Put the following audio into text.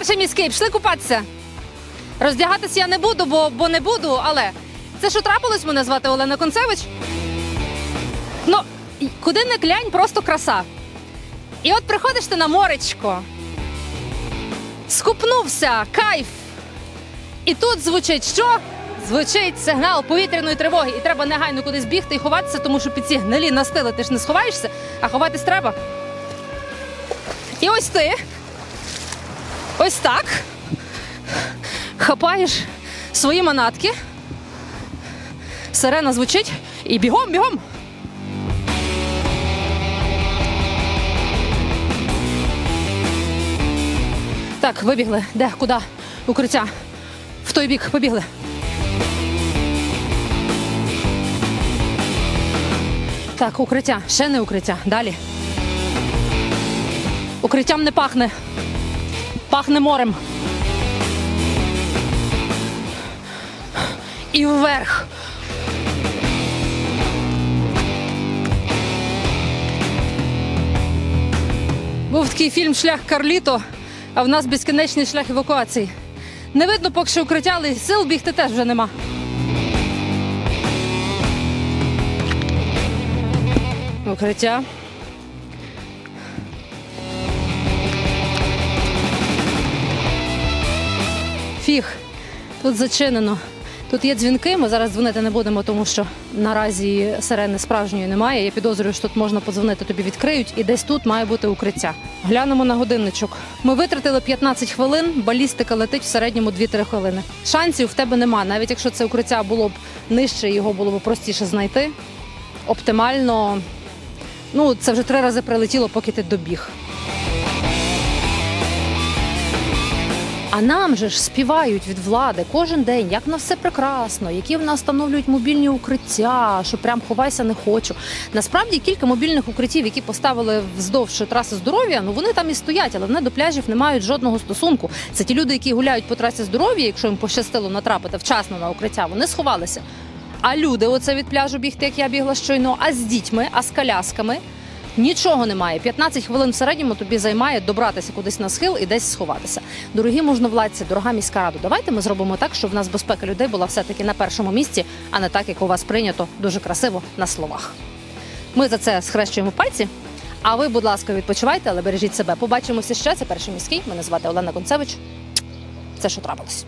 Перший міський, пішли купатися. Роздягатися я не буду, бо, бо не буду, але це що трапилось, мене звати Олена Концевич. Ну, куди не глянь, просто краса. І от приходиш ти на моречко, скупнувся, кайф. І тут звучить що? Звучить сигнал повітряної тривоги, і треба негайно кудись бігти і ховатися, тому що під ці гнилі настили ти ж не сховаєшся, а ховатись треба. І ось ти. Ось так. Хапаєш свої манатки. Сирена звучить і бігом, бігом. Так, вибігли. Де? Куди? Укриття. В той бік побігли. Так, укриття. Ще не укриття. Далі. Укриттям не пахне. Пахне морем. І вверх. Був такий фільм Шлях Карліто, а в нас безкінечний шлях евакуації. Не видно, поки що укриття, але сил бігти теж вже нема. Укриття. Фіг, тут зачинено. Тут є дзвінки. Ми зараз дзвонити не будемо, тому що наразі сирени справжньої немає. Я підозрюю, що тут можна подзвонити, тобі відкриють, і десь тут має бути укриття. Глянемо на годинничок. Ми витратили 15 хвилин, балістика летить в середньому 2-3 хвилини. Шансів в тебе нема, навіть якщо це укриття було б нижче, його було б простіше знайти. Оптимально, ну це вже три рази прилетіло, поки ти добіг. А нам же ж співають від влади кожен день, як в нас все прекрасно, які в нас встановлюють мобільні укриття, що прям ховайся не хочу. Насправді кілька мобільних укриттів, які поставили вздовж траси здоров'я, ну вони там і стоять, але вони до пляжів не мають жодного стосунку. Це ті люди, які гуляють по трасі здоров'я, якщо їм пощастило натрапити вчасно на укриття, вони сховалися. А люди, оце від пляжу бігти, як я бігла щойно, а з дітьми, а з колясками. Нічого немає. 15 хвилин в середньому тобі займає добратися кудись на схил і десь сховатися. Дорогі можновладці, дорога міська рада. Давайте ми зробимо так, щоб в нас безпека людей була все-таки на першому місці, а не так, як у вас прийнято дуже красиво на словах. Ми за це схрещуємо пальці. А ви, будь ласка, відпочивайте, але бережіть себе. Побачимося ще. Це перший міський. Мене звати Олена Концевич. Це що трапилось.